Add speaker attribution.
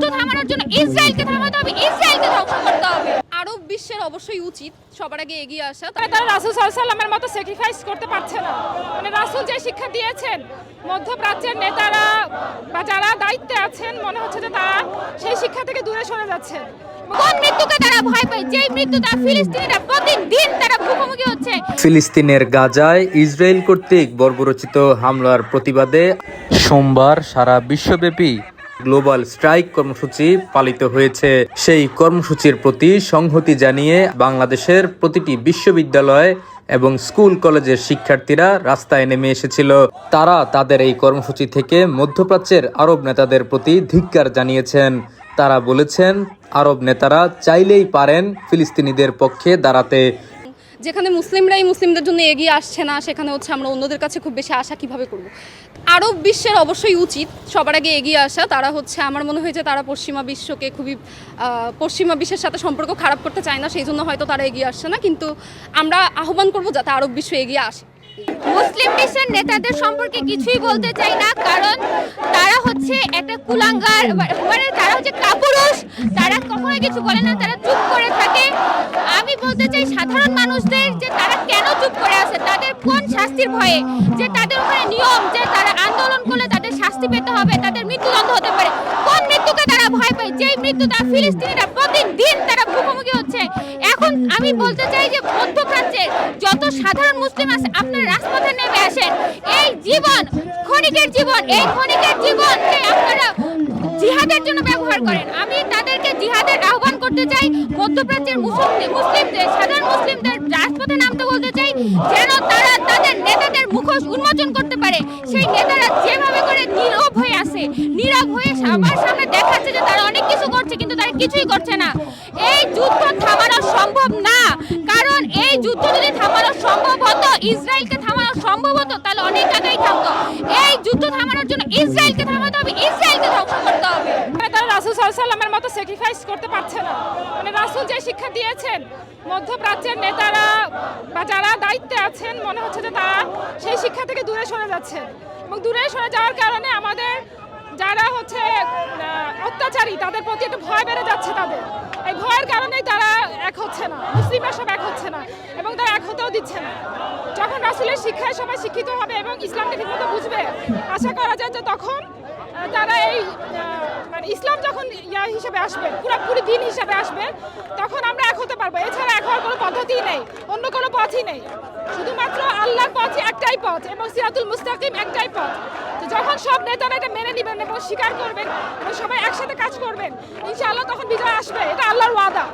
Speaker 1: যুদ্ধ থামানোর জন্য ইসরায়েলকে থামাতে হবে ইসরায়েলকে ধ্বংস করতে হবে।
Speaker 2: আরব বিশ্বের অবশ্যই উচিত সবার আগে এগিয়ে আসা।
Speaker 3: তারা তারা রাসুল সাল্লামের মতো স্যাক্রিফাইস করতে পারছে না। মানে রাসুল যে শিক্ষা দিয়েছেন মধ্যপ্রাচ্যের নেতারা বা যারা দায়িত্বে আছেন মনে হচ্ছে যে তারা সেই শিক্ষা থেকে দূরে সরে যাচ্ছেন।
Speaker 1: কোন মৃত্যুকে তারা ভয় পায়? যেই মৃত্যু তারা ফিলিস্তিনিরা প্রতিদিন তারা মুখোমুখি হচ্ছে।
Speaker 4: ফিলিস্তিনের গাজায় ইসরায়েল কর্তৃক বর্বরচিত হামলার প্রতিবাদে সোমবার সারা বিশ্বব্যাপী গ্লোবাল স্ট্রাইক কর্মসূচি পালিত হয়েছে। সেই কর্মসূচির প্রতি সংহতি জানিয়ে বাংলাদেশের প্রতিটি বিশ্ববিদ্যালয় এবং স্কুল কলেজের শিক্ষার্থীরা রাস্তায় নেমে এসেছিল। তারা তাদের এই কর্মসূচি থেকে মধ্যপ্রাচ্যের আরব নেতাদের প্রতি ধিক্কার জানিয়েছেন। তারা বলেছেন, আরব নেতারা চাইলেই পারেন ফিলিস্তিনিদের পক্ষে দাঁড়াতে।
Speaker 2: যেখানে মুসলিমরাই মুসলিমদের জন্য এগিয়ে আসছে না, সেখানে হচ্ছে আমরা অন্যদের কাছে খুব বেশি আশা কীভাবে করব? আরব বিশ্বের অবশ্যই উচিত সবার আগে এগিয়ে আসা। তারা হচ্ছে, আমার মনে হয়েছে তারা পশ্চিমা বিশ্বকে খুবই পশ্চিমা বিশ্বের সাথে সম্পর্ক খারাপ করতে চায় না, সেই জন্য হয়তো তারা এগিয়ে আসছে না। কিন্তু আমরা আহ্বান করব যাতে আরব বিশ্ব এগিয়ে আসে।
Speaker 1: মুসলিম বিশ্বের নেতাদের সম্পর্কে কিছুই বলতে চাই না, কারণ তারা হচ্ছে একটা কুলাঙ্গার মানে তারা হচ্ছে কাপুরুষ, তারা কখনোই কিছু বলে না, তারা চুপ করে থাকে। আমি বলতে চাই সাধারণ মানুষদের যে তারা কেন চুপ করে আছে, তাদের কোন শাস্তির ভয়ে? যে তাদের ওখানে নিয়ম, যে তারা আন্দোলন করলে তাদের শাস্তি পেতে হবে, তাদের মৃত্যুদণ্ড হতে পারে। কোন মৃত্যুকে তারা ভয় পায়? যেই মৃত্যু তারা ফিলিস্তিনিরা প্রতিদিন তারা মুখোমুখি হচ্ছে। এখন আমি বলতে চাই যে মধ্যপ্রাচ্যের যত সাধারণ মুসলিম আছে, আপনারা রাজপথে নেমে আসেন। এই জীবন, ক্ষণিকের জীবন, এই ক্ষণিকের জীবনকে আপনারা জিহাদের জন্য ব্যবহার করেন। আমি তাদেরকে জিহাদের আহ্বান করতে চাই, মধ্যপ্রাচ্যের মুসলিম মুসলিমদের, সাধারণ মুসলিমদের রাজপথে নামতে বলতে চাই, যেন তারা তাদের নেতাদের মুখোশ উন্মোচন করতে পারে। সেই নেতারা যেভাবে করে হয়ে আছে। নীরব হয়ে সবার সামনে দেখাচ্ছে যে তারা অনেক কিছু করছে, কিন্তু তারা কিছুই করছে না। এই যুদ্ধ থামানো সম্ভব না। কারণ এই যুদ্ধ যদি থামানো সম্ভব হতো, ইসরায়েলকে থামানো সম্ভব হতো, তাহলে অনেক আগেই থামতো। এই যুদ্ধ থামানোর জন্য ইসরায়েলকে থামাতে হবে, ইসরায়েলকে ধ্বংস করতে হবে।
Speaker 3: মানে তারা রাসুল সাল্লামের মতো স্যাক্রিফাইস করতে পারছে না। মানে রাসুল যে শিক্ষা দিয়েছেন, মধ্যপ্রাচ্যের নেতারা বা যারা দায়িত্বে আছেন, মনে হচ্ছে যে তারা সেই শিক্ষা থেকে দূরে সরে যাচ্ছেন। এবং দূরে সরে যাওয়ার কারণে আমাদের যারা হচ্ছে অত্যাচারী, তাদের প্রতি একটু ভয় বেড়ে যাচ্ছে তাদের। এই ভয়ের কারণেই তারা এক হচ্ছে না, মুসলিমরা সব এক হচ্ছে না এবং তারা এক হতেও দিচ্ছে না। যখন রাসুলের শিক্ষায় সবাই শিক্ষিত হবে এবং ইসলামকে ঠিকমতো বুঝবে, আশা করা যায় যে তখন তারা এই মানে ইসলাম যখন ইয়া হিসেবে আসবে পুরোপুরি দিন হিসেবে আসবে, তখন আমরা এক হতে পারব। এছাড়া এক হওয়ার কোনো পদ্ধতিই নেই, অন্য কোনো পথই নেই। শুধুমাত্র আল্লাহর পথ একটাই পথ এবং সিরাতুল মুস্তাকিম একটাই পথ। যখন সব নেতা এটা মেনে নেবেন এবং স্বীকার করবেন এবং সবাই একসাথে কাজ করবেন, ইনশাআল্লাহ তখন বিজয় আসবে। এটা আল্লাহর ওয়াদা।